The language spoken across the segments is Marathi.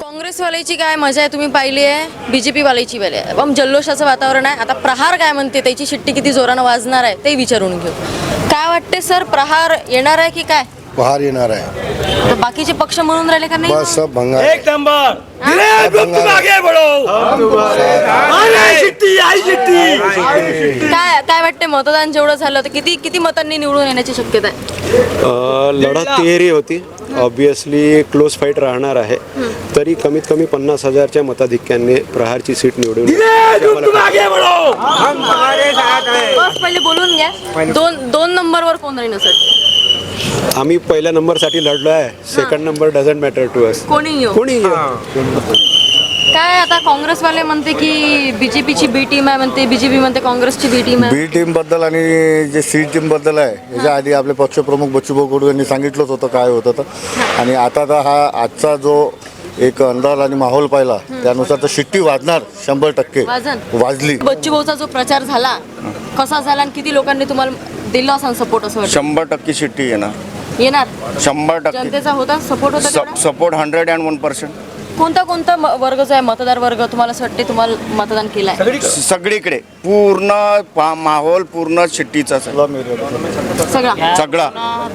काँग्रेसवाल्याची काय मजा आहे तुम्ही पाहिली आहे? बीजेपी वाल्याची वाली आहे पण जल्लोषाचं वातावरण आहे. आता प्रहार काय म्हणते? त्याची शिट्टी किती जोरानं वाजणार आहे ते विचारून घेऊ. काय वाटते सर? प्रहार येणार आहे की काय? बाहर येणार आहे. तर बाकीचे पक्ष म्हणून राहिले का नाही? बस सब एक नंबर. गुप्त आई आई काय काय वाटते मतदान जेवढं झालं तर किती किती मतांनी निवडून येण्याची शक्यता आहे? अ, लढत तिहेरी होती. ऑब्विसली क्लोज फाईट राहणार आहे. तरी कमीत कमी पन्नास हजारच्या मताधिक्याने प्रहारची सीट निवडून गुप्त बस पहिले बोलून घ्या. दोन दोन नंबरवर कोण राहील सर आम्ही पहिल्या नंबरसाठी लढलो आहे. Second number doesn't matter to us कोणी येऊ कोणी काय आता काँग्रेसवाले म्हणते की बीजेपीची बी टीम आहे म्हणते बीजेपी म्हणते काँग्रेसची बी टीम आहे. बी टीमबद्दल आणि जे सी टीमबद्दल आहे याच्या आधी आपले पक्षप्रमुख बच्चूभाऊ कडू यांनी सांगितलंच होतं काय होतं तर. आणि आता तर हा आजचा जो एक अंदाज आणि माहोल पाहिला त्यानुसार तर शिट्टी वाजणार शंभर टक्के. वाजन? वाजली. बच्चू भाऊचा जो प्रचार झाला कसा झाला आणि किती लोकांनी तुम्हाला दिला असा सपोर्ट असं वाटतं. शंभर टक्के शिट्टी येणार. येणार? शंभर टक्के. जनतेचा होता? सपोर्ट होता तेवढा? Support hundred and one percent कोणता कोणता म- वर्ग जो आहे मतदार वर्ग तुम्हाला असं वाटते तुम्हाला मतदान केलंय? सगळीकडे? पूर्ण पा- माहोल पूर्ण शिट्टीचाच आहे. सगळा सगळा?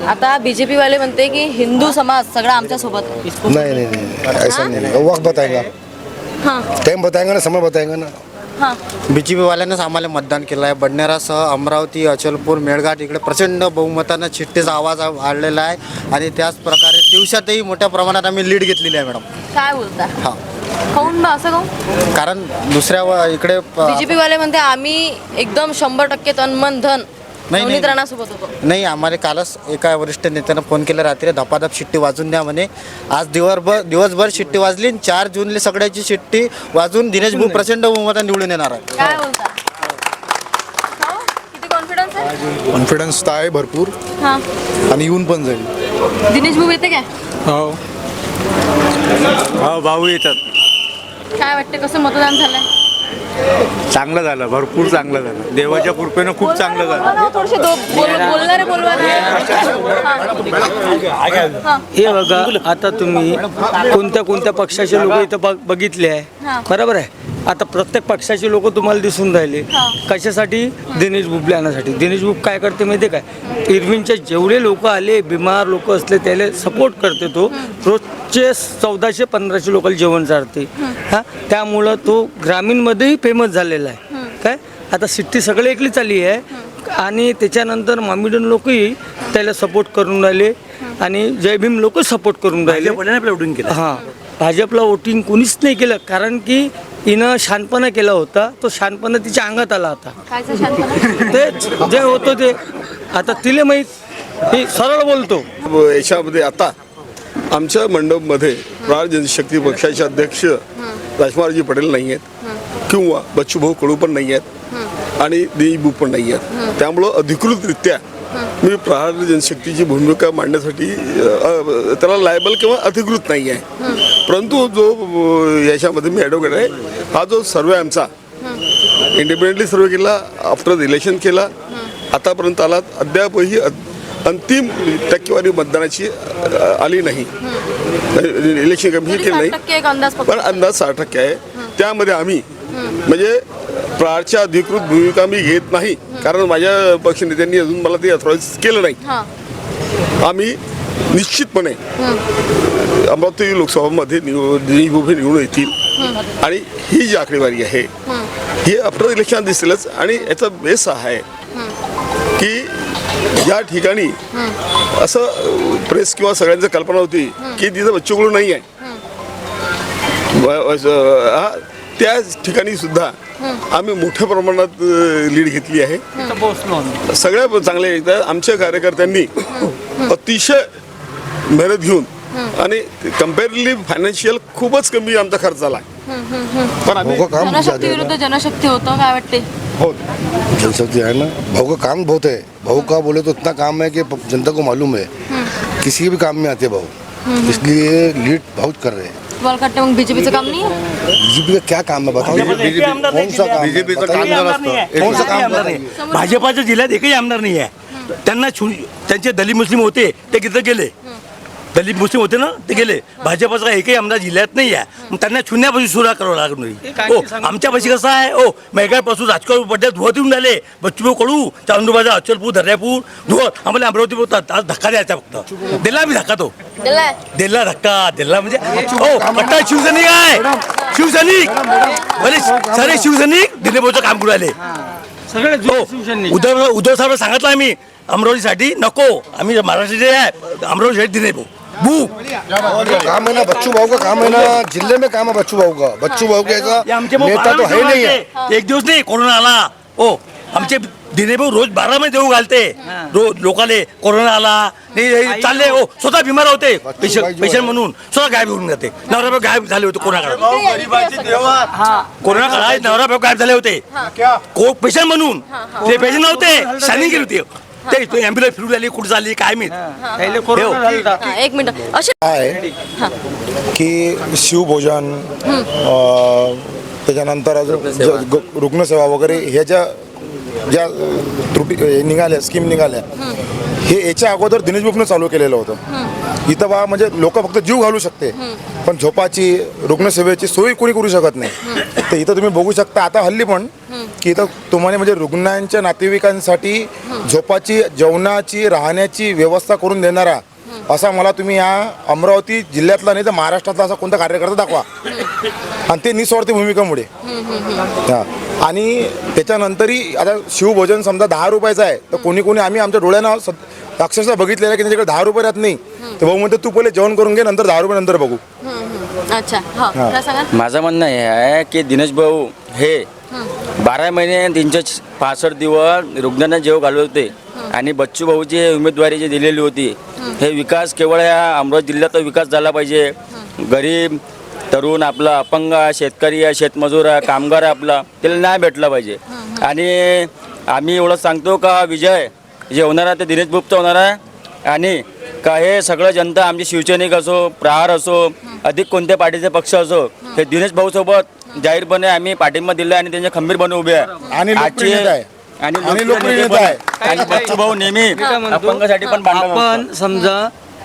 आता बीजेपी वाले म्हणते की हिंदू समाज सगळा आमच्यासोबत. आहे. नहीं नहीं नहीं. ऐसा नहीं. है वक्त बताएगा. हा. टाइम बताएगा ना समय बताएगा ना. बी जे पीवाल्यांनाच आम्हाला मतदान केलं आहे बडनेरासह अमरावती अचलपूर मेळघाट इकडे प्रचंड बहुमतानं चिठ्ठीचा आवाज आ- वाढलेला आहे. आणि त्याच प्रकारे दिवसातही मोठ्या प्रमाणात आम्ही लीड घेतलेली आहे मॅडम. काय बोलता? हा. काऊन बा असं काऊन कारण दुसऱ्या व- इकडे प- बीजेपी वाले म्हणते आम्ही एकदम शंभर टक्के तन मन धन. नाही. नवनीत राणासोबत होतो. नाही आम्हाला कालच एका वरिष्ठ नेत्यानं फोन केला रात्री धपाधप शिट्टी वाजून द्या म्हणे. आज दिवसभर दिवसभर शिट्टी वाजली आणि चार जूनला सगळ्याची शिट्टी वाजून दिनेश भाऊ प्रचंड बहुमतात निवडून येणार आहे. काय बोलता? हो? किती कॉन्फिडन्स आहे? कॉन्फिडन्स तर आहे भरपूर. हा. आणि येऊन पण जाईल. दिनेश भाऊ येते काय? हो. हो भाऊ येतात. काय वाटते कसं मतदान झालंय? चांगलं झालं भरपूर चांगलं झालं. देवाच्या कृपेनं खूप चांगलं झालं. थोडेसे बोलणारे बोलवा हा. हे. बघा आता तुम्ही कोणत्या कोणत्या पक्षाचे लोक इथं बघ- बघितले. आहे? बरोबर आहे? आता प्रत्येक पक्षाचे लोक तुम्हाला दिसून राहिले. कशासाठी? दिनेश बुबले आणण्यासाठी दिनेश बुब काय करते माहिती आहे काय? इरविनचे जेवढे लोक आले बिमार लोक असले त्याला सपोर्ट करते तो. रोजचे चौदाशे पंधराशे लोकांना जेवण चालते हा? त्यामुळं तो ग्रामीणमध्येही फेमस झालेला आहे. काय? आता सिट्टी सगळे एकली चालली आहे. आणि त्याच्यानंतर मामिडन लोकही त्याला सपोर्ट करून राहिले. आणि जय भीम लोक सपोर्ट करून राहिले. हां. भाजपला वोटिंग कोणीच नाही केलं. कारण की हिनं शानपणा केला होता. तो शानपणा तिच्या अंगात आला होता. कायचं शांतपणा? तेच जे होतं ते. आता तिला माहीत हे सरळ बोलतो. याच्यामध्ये आता आमच्या मंडपमध्ये प्रार जनशक्ती पक्षाचे अध्यक्ष राजकुमारजी पटेल नाही आहेत किंवा बच्चूभाऊ कडू पण नाही आहेत आणि देईबू पण नाही आहेत त्यामुळं अधिकृतरित्या मी प्रहार जनशक्तीची भूमिका मांडण्यासाठी त्याला लायबल किंवा अधिकृत नाही आहे परंतु जो याच्यामध्ये मी ॲडव्होकेट आहे हा जो सर्वे आमचा इंडिपेंडेंटली सर्वे केला आफ्टर इलेक्शन केला आतापर्यंत आला अद्यापही अंतिम टक्केवारी मतदानाची आली नाही. इलेक्शन कमिशन केलं नाही. पण. अंदाज साठ टक्के आहे. त्यामध्ये आम्ही म्हणजे प्रारच्या अधिकृत भूमिका मी घेत नाही. कारण माझ्या पक्षनेत्यांनी अजून मला ते अथॉराईज केलं नाही. आम्ही निश्चितपणे. अमरावती लोकसभामध्ये निवड दिनेश उभे निवडून येतील. आणि ही जी आकडेवारी आहे ही. आफ्टर इलेक्शन दिसेलच आणि याचा बेस हा आहे की या ठिकाणी असं प्रेस किंवा सगळ्यांचं कल्पना होती की तिथं बच्चूकडून नाही आहे. हा, त्या ठिकाणी सुद्धा आम्ही मोठ्या प्रमाणात लीड घेतली आहे. सगळ्या चांगल्या एकदा आमच्या कार्यकर्त्यांनी अतिशय मेहनत घेऊन. आणि कम्पॅरेटिव्हली फायनान्शियल खूपच कमी आमचा खर्च झाला. पण आम्ही भाऊ का काम जनशक्ती विरुद्ध जनशक्ती होतं काय वाटते हो. जनशक्ति है ना. भाऊ का काम बहुत है भाऊ का बोले तो इतना काम है कि जनता को मालूम है किसी के भी काम में आते हैं भाऊ इसलिए लीड बहुत कर रहे हैं. तुम्हाला वाटतं मग बीजेपीचं काम नाही आहे? बीजेपी का क्या काम है बताओ. कौन सा काम बीजेपीचं काम कौन सा काम बताइए? भाजपाच्या जिल्ह्यात एकही आमदार नाही आहे त्यांना छु- त्यांचे दलित मुस्लिम होते ते तिथं गेले? दलित मुस्लिम होते ना ते गेले. भाजपचा एकही आमदार जिल्ह्यात नाही आहे. मग त्यांना शून्यापासून सुरुवात करावं लागणार काय हो ते सांगा. आमच्या पैसे कसं आहे? ओ मेघापासून राजकारण पड्यात धुवत येऊन राहिले. बच्चूभाऊ कडू चांदूबाजा अचलपूर दर्यापूर धुवत आम्हाला अमरावती बोलतात आज धक्का द्यायचा फक्त. दिला आम्ही धक्का तो. दिला. धक्का. दिला म्हणजे हो कट्टा शिवसैनिक आहे. शिवसैनिक. भले सारे शिवसैनिक दिनेभाऊचं काम करू सगळे शिवसैनिक. उद्धव उद्धव साहेब सांगितलं आम्ही अमरावतीसाठी नको. आम्ही महाराष्ट्राचे आहे. अमरावतीसाठी दिने भाऊ भू काम है ना बच्चू भाऊ का काम है ना जिले में काम है बच्चू भाऊ का बच्चू भाऊ हे भाऊ नेता तो है नहीं है. एक दिवस नाही कोरोना आला. ओ आमचे दिने भाऊ रोज बारा महिने देऊ घालते. रोज लोकाले कोरोना आला. नाही हे चालले ओ स्वतः बिमार होते. पेशंट पेशंट म्हणून. स्वतः गायब होऊन जाते. नवरा गायब झाले होते कोरोना काळात. कोरोना काळात नवरा बायको गायब झाले होते. को पेशंट म्हणून. ते पेशंट नव्हते. शायनिंग केली होती. ते ॲम्ब्युलन्स फिरून आली कुठं झाली काय कोरोना झालता. हा, एक मिनिट. असे आहे की शिवभोजन अं, त्याच्यानंतर अजून ज- ग- रुग्णसेवा वगैरे ह्या ज्या ज्या त्रुटी हे निघाल्या स्कीम निघाल्या हे याच्या अगोदर दिनेश बुकनं चालू केलेलं होतं. इथं बा म्हणजे लोक फक्त जीव घालू शकते. पण झोपाची रुग्णसेवेची सोय कोणी करू शकत नाही. तर इथं तुम्ही बघू शकता आता हल्ली पण की इथं तुम्हाला म्हणजे रुग्णांच्या नातेवाईकांसाठी झोपाची जेवणाची राहण्याची व्यवस्था करून देणारा असा मला तुम्ही या अमरावती जिल्ह्यातला नाही तर महाराष्ट्रातला असा कोणता कार्यकर्ता दाखवा. आणि ते निस्वार्थी भूमिकेमुळे. हा आणि त्याच्यानंतरही आता शिवभोजन समजा दहा रुपयाचं आहे तर कोणी कोणी आम्ही आमच्या डोळ्यानं अक्षरशः बघितलेलं आहे की त्यांच्याकडे दहा रुपये राहत नाही. तर भाऊ म्हणते तू पहिले जेवण करून घे नंतर दहा रुपये नंतर बघू. अच्छा. हा माझं म्हणणं हे आहे की दिनेश भाऊ हे बारा महिने तीनशे पासष्ट दिवस रुग्णांना जेव घालत होते. आणि बच्चू भाऊची उमेदवारी जी दिलेली होती हे विकास केवळ या अमरावती जिल्ह्याचा विकास झाला पाहिजे. गरीब तरुण आपला अपंग आहे, शेतकरी आहे शेतमजूर आहे कामगार आहे आपला त्याला न्याय भेटला पाहिजे. आणि आम्ही एवढं सांगतो का विजय जे होणार आहे ते दिनेश गुप्त होणार आहे. आणि का हे सगळं जनता आमचे शिवसैनिक असो प्रहार असो अधिक कोणत्या पार्टीचे पक्ष असो हे दिनेश भाऊसोबत जाहीरपणे आम्ही पाठिंबा दिला आणि त्यांचे खंबीरपणे उभे आहे आणि लोकप्रिय आजचे- आहे. आणि आणि लोकप्रिय नेते आहे. आणि बच्चू भाऊ नेहमी? अपंगासाठी पण भांडण आपण समजा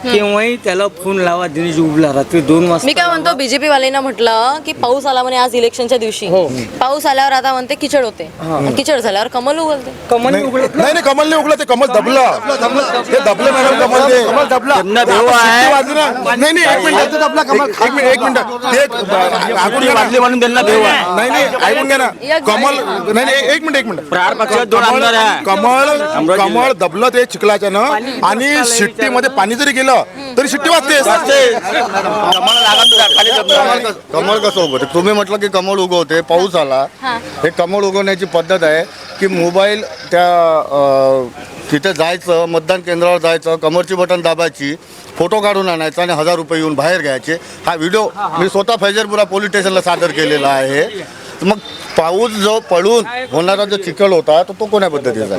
केव्हाही त्याला फोन लावा दिनेश उबला रात्री दोन वाजता मी काय म्हणतो बीजेपी वाल्यांना म्हटलं की पाऊस आला म्हणे आज इलेक्शनच्या दिवशी. पाऊस आल्यावर आता म्हणते किचड होते. आणि किचड झाल्यावर कमल उगलते कमल नाही उघडत नाही नाही, कमल नाही उगलं ते कमल दबलं. ते दबले मॅडम कमल ते. कमल दबला. त्यांना देव आहे. नाही नाही एक मिनिट. एक- एक मिनिट एक मिनिट. ते. वाजले म्हणून त्यांना देव आहे. नाही नाही ऐकून घ्या ना. कमल नाही नाही एक मिनिट एक मिनिट. प्रहार पक्षात दोन आमदार आहे. कमळ कमळ दबलं ते चिखलाच्यानं आणि शिट्टीमध्ये पाणी जरी गेलं तरी शिट्टी वाजते. कमळ लागत खाली कमळ कस- उगवते तुम्ही म्हटलं की कमळ उगवते पाऊस आला. हे. कमळ उगवण्याची पद्धत आहे की मोबाईल त्या तिथे जायचं मतदान केंद्रावर जायचं कमरची बटन दाबायची फोटो काढून आणायचा आणि हजार रुपये येऊन बाहेर घ्यायचे. हा व्हिडिओ मी स्वतः फैजरपुरा पोलीस स्टेशनला सादर केलेला आहे. मग पाऊस जो पडून होणारा जो चिखल होता तर तो कोण्या पद्धतीचा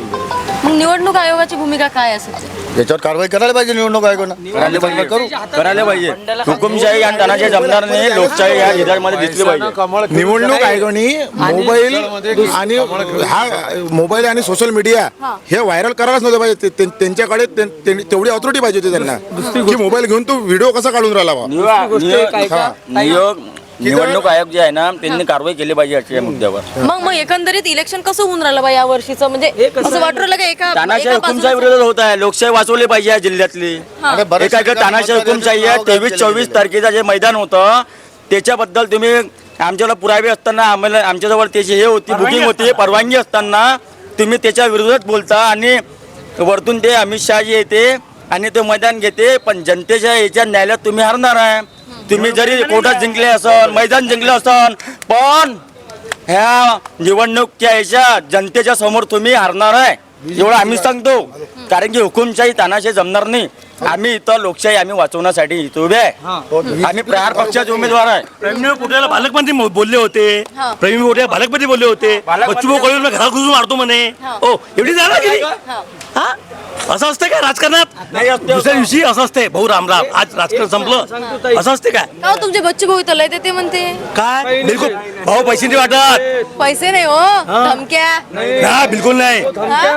मग निवडणूक आयोगाची भूमिका काय असेल याच्यावर कारवाई करायला पाहिजे निवडणूक आयोगानं. करायला पाहिजे करू. करायला पाहिजे. हुकुमशाही आणि तानाशाही जमणार नाही लोकशाही या जिल्ह्यामध्ये दिसली पाहिजे. निवडणूक आयोगाने मोबाईल आणि हा मोबाईल आणि सोशल मीडिया हे. व्हायरल करायलाच नव्हतं पाहिजे. त्यांच्याकडे तेवढी ऑथॉरिटी पाहिजे होती त्यांना. की मोबाईल घेऊन तू व्हिडिओ कसा काढून राहिला नियोग निवडणूक आयोग जे आहे ना त्यांनी कारवाई केली पाहिजे आजच्या या मुद्द्यावर. मग मग एकंदरीत इलेक्शन कसं होऊन राहिलं बा या वर्षीचं? म्हणजे असं वाटू राहिलं का एका तानाशाही एका हुकुमशाही बाजूला- विरोधात होत आहे. लोकशाही वाचवली पाहिजे या जिल्ह्यातली. अरे बऱ्याचशा एका एका ठिकाणी तानाशाही हुकुमशाही आहे तेवीस चोवीस तारखेचं जे मैदान होतं त्याच्याबद्दल तुम्ही आमच्याला पुरावे असताना आम्हाला आमच्याजवळ त्याची हे होती बुकिंग होती परवानगी असताना तुम्ही त्याच्या विरोधात बोलता आणि वरतून ते अमित शहा जे येते आणि ते मैदान घेते पण जनतेच्या याच्या न्यायालयात तुम्ही हरणार आहे. तुम्ही जरी कोर्टात जिंकले असन मैदान जिंकले असन पण ह्या निवडणुकीच्या याच्या जनतेच्या समोर तुम्ही हरणार आहे. एवढं आम्ही सांगतो. कारण की हुकुमशाही तानाशाही जमणार नाही. आम्ही इथं लोकशाही आम्ही वाचवण्यासाठी इथं उभे आहे. आम्ही प्रहार पक्षाचे उमेदवार आहे. प्रवीण पालकमंत्री मो- बोलले होते? हा. प्रवीण पोट्या पालकमंत्री बोलले होते? बच्चूभाऊ कळून घरात घुसून मारतो म्हणे. हो. एवढी. हा? असं असते काय राजकारणात? दुसऱ्या दिवशी असं असते. भाऊ रामराम आज राजकारण संपलं. असं असते काय? का हो तुमचे बच्चे भाऊ इथं लय देते म्हणते? काय? बिलकुल. भाऊ पैसे नाही वाटत. पैसे नाही हो. धमक्या. ना बिलकुल नाही.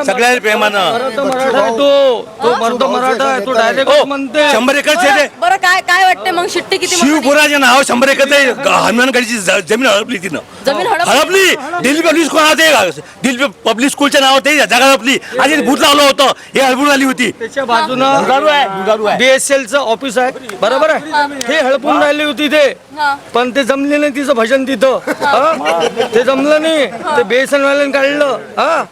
सगळ्या प्रेमानं मराठा मराठा आहे तो. तो मर्द मराठा आहे. तो डायरेक्ट म्हणते. शंभर एकर बरं शेते बरं, काय काय वाटते मग? शिट्टी किती मतांनी? शिवपुराचे नाव शंभर एकर ते हनुमानगडची ज- जमीन हडपली तिनं. जमीन हडपली? हडपली. Delhi public school Delhi public स्कूलच्या नाव ते जागा हडपली. आणि भूत लावलं होतं. हे हडपून आली होती. त्याच्या बाजूनं दुधारू आहे दुधारू आहे. बीएसएलचं ऑफिस आहे. बरोबर आहे? ते हडपून राहिली होती ते. हा. पण ते जमले नाही तिचं भजन तिथं. हा? ते जमलं नाही. ते बीएसएल वाल्याने काढलं. हा?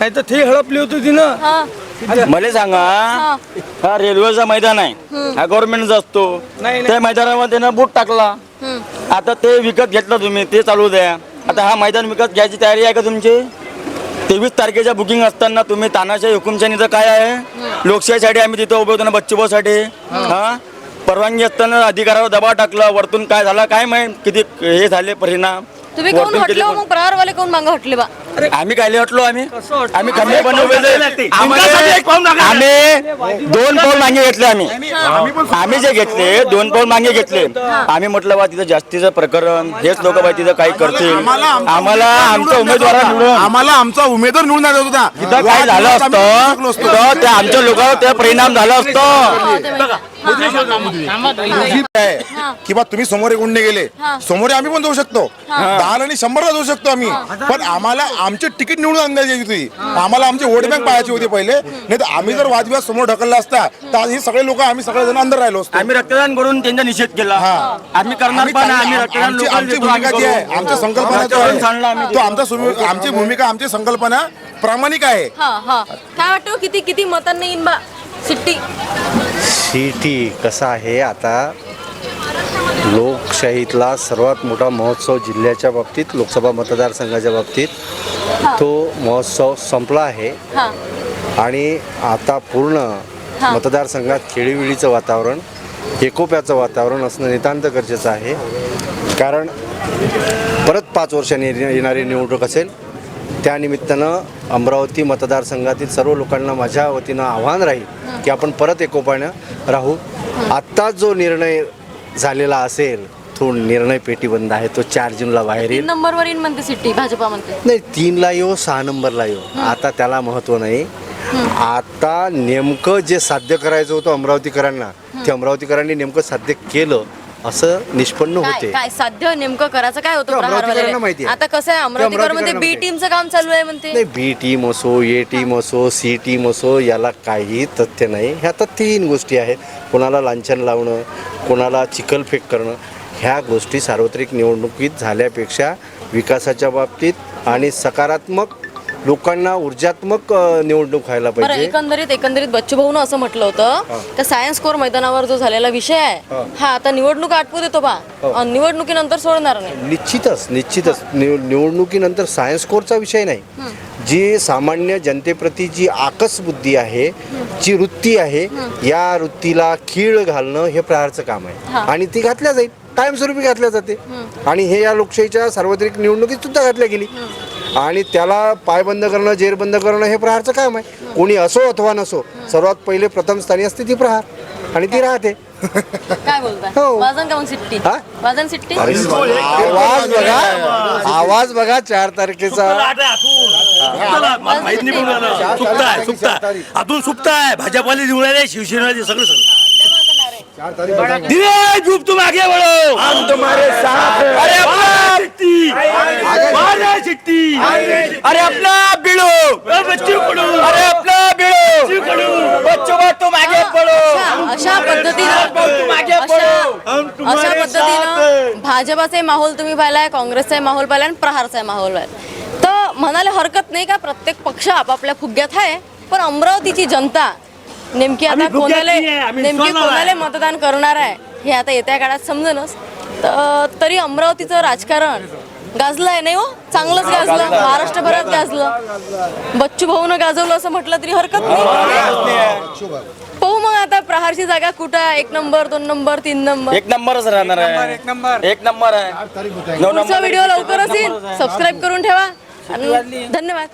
नाही तर ते हडपली होती तिनं. हा. मला सांगा हा. रेल्वेचा मैदान आहे. हा गव्हर्नमेंटचा असतो. नाही, नाही. त्या मैदानामध्ये ना बूट टाकला. आता ते विकत घेतलं तुम्ही ते चालू द्या. आता हा मैदान विकत घ्यायची तयारी आहे का तुमची? तेवीस तारखेच्या बुकिंग असताना तुम्ही तानाशाही हुकुमशाही तर काय आहे? लोकशाहीसाठी आम्ही तिथं उभे होतो ना बच्चूभाऊसाठी हा. परवानगी असताना अधिकारावर दबाव टाकला. वरतून काय झाला काय माहीत? किती हे झाले परिणाम? तुम्ही कोण हटलो मग प्रहारवाले कोण मागं हटले बा? आम्ही काय हटलो आम्ही? आम्ही खंबे बनवले आम्हाला एक पाऊल मागा. आम्ही दोन पाऊल मागे घेतले आम्ही. आम्ही जे घेतले दोन पाऊल मागे घेतले. आम्ही म्हटलं बा तिथं जास्तीचं प्रकरण हेच लोक बा तिथं काही करतील. आम्हाला आमच्या उमेदवार निवडून आम्हाला आमचा उमेदवार निवडून द्यायचा होता. तिथं काय झालं असतं? तर त्या आमच्या लोकांवर ते परिणाम झाला असतं. आहे. की बा तुम्ही समोर एक गुंडे गेले समोर आम्ही पण जाऊ शकतो. दहा आणि शंभरला जाऊ शकतो आम्ही. पण आम्हाला आमचे तिकीट निवडून आणण्याची होती आम्हाला आमची वोट बँक पाहायची होती पहिले. नाही तर आम्ही जर वादविवाद समोर ढकलला असता तर आज हे सगळे लोक आम्ही सगळे जण अंदर राहिलो असतो. आम्ही रक्तदान करून त्यांचा निषेध केला. आम्ही करणार आम्ही पण चांगली- आम्ही रक्तदान आमची भूमिका जी आहे. आमच्या संकल्पना तो आमचा सुमी- आमची भूमिका आमची संकल्पना प्रामाणिक आहे. काय वाटतं हो, किती किती मतांनी शिट्टी सिटी कसा आहे? आता लोकशाहीतला सर्वात मोठा महोत्सव जिल्ह्याच्या बाबतीत लोकसभा मतदारसंघाच्या बाबतीत तो महोत्सव संपला आहे. हा. आणि आता पूर्ण मतदारसंघात खेळीविळीचं वातावरण एकोप्याचं वातावरण असणं नितांत गरजेचं आहे. कारण परत पाच वर्षांनी येण- येणारी निवडणूक असेल त्यानिमित्तानं अमरावती मतदारसंघातील सर्व लोकांना माझ्या वतीनं आव्हान राहील की आपण परत एकोपानं राहू. आत्ता जो निर्णय झालेला असेल तो निर्णय पेटी बंद आहे तो चार जूनला बाहेर येईल. नंबरवर येईन म्हणते सिट्टी भाजपा म्हणते. नाही तीनला येऊ सहा नंबरला येऊ. आता त्याला महत्त्व नाही. आता नेमकं जे साध्य करायचं होतं अमरावतीकरांना ते अमरावतीकरांनी नेमकं साध्य केलं. असं निष्पन्न काय होते. काय साध्य नेमकं करायचं? काय ते होतं अमरावतीकरांना प्रहारवाल्याला? माहिती आहे. आता कसं आहे? अमरावतीकरमध्ये अमरावतीकरांना बी माहिती आहे. टीमचं काम चालू आहे म्हणते. नाही बी टीम असो ए टीम असो सी टीम असो याला काही तथ्य नाही. ह्या तर तीन गोष्टी आहेत. कोणाला लांछन लावणं कोणाला चिखलफेक करणं ह्या गोष्टी सार्वत्रिक निवडणुकीत झाल्यापेक्षा विकासाच्या बाबतीत आणि सकारात्मक लोकांना ऊर्जात्मक निवडणूक व्हायला पाहिजे. एकंदरीत एकंदरीत बच्चू भाऊनं असं म्हटलं होतं का सायन्स कोर मैदानावर जो झालेला विषय आहे हा. आता निवडणूक आटपू देतो बा. अन निवडणुकीनंतर सोडणार नाही. निश्चितच निश्चितच. निव निवडणुकीनंतर सायन्स कोरचा विषय नाही. जी सामान्य जनतेप्रती जी आकस बुद्धी आहे जी वृत्ती आहे या वृत्तीला खीळ घालणं हे प्रहारचं काम आहे. आणि ती घातल्या जाईल. कायमस्वरूपी घातल्या जाते. आणि हे या लोकशाहीच्या सार्वत्रिक निवडणुकीत सुद्धा घातल्या गेली. आणि त्याला पायबंद करणं जेरबंद करणं हे प्रहारचं काम आहे. कोणी असो अथवा नसो सर्वात पहिले प्रथम स्थानी असते ती प्रहार. आणि ती राहते. काय हो. वाजन का मग सिट्टी हा? वाजन सिट्टी आवाज बघा. आवाज बघा. चार तारखेचा. आठ आहे आतून. चला, मला माहीत नाही पण झालं. सुप्ताय सुप्ताय आतून सुप्ताय भाजपवाले निवडून आले शिवसेनाचे सगळं सगळं. दिनेश साथ अरे अरे अपना बच्चू पडू. अरे अपना बिळू. बच्चों को तुम आगे अशा- अशा पद्धतीनं अशा अशा पद्धतीनं भाजपाचे माहोल तुम्ही पाहिलाय काँग्रेसचा माहोल पाहिलाय आणि प्रहारचा माहोल पाहिलाय. तर म्हणायला हरकत नाही का? प्रत्येक पक्ष आपापल्या फुग्यात आहे पण अमरावतीची जनता नेमकी आता कोणाला आहे, नेमकी आहे. कोणाला मतदान करणार आहे हे आता येत्या काळात समजेनच तर तरी अमरावतीचं राजकारण गाजलं आहे नाही हो? चांगलंच गाजलं. महाराष्ट्रभरात गाजलं. बच्चू भाऊनं गाजवलं असं म्हटलं तरी हरकत नाही. पाहू मग आता प्रहारची जागा कुठं आहे? एक नंबर दोन नंबर तीन नंबर? एक नंबरच राहणार आहे. एक नंबर. एक नंबर आहे. पुढचा व्हिडिओ लवकरच येईल. सबस्क्राईब करून ठेवा. आणि धन्यवाद.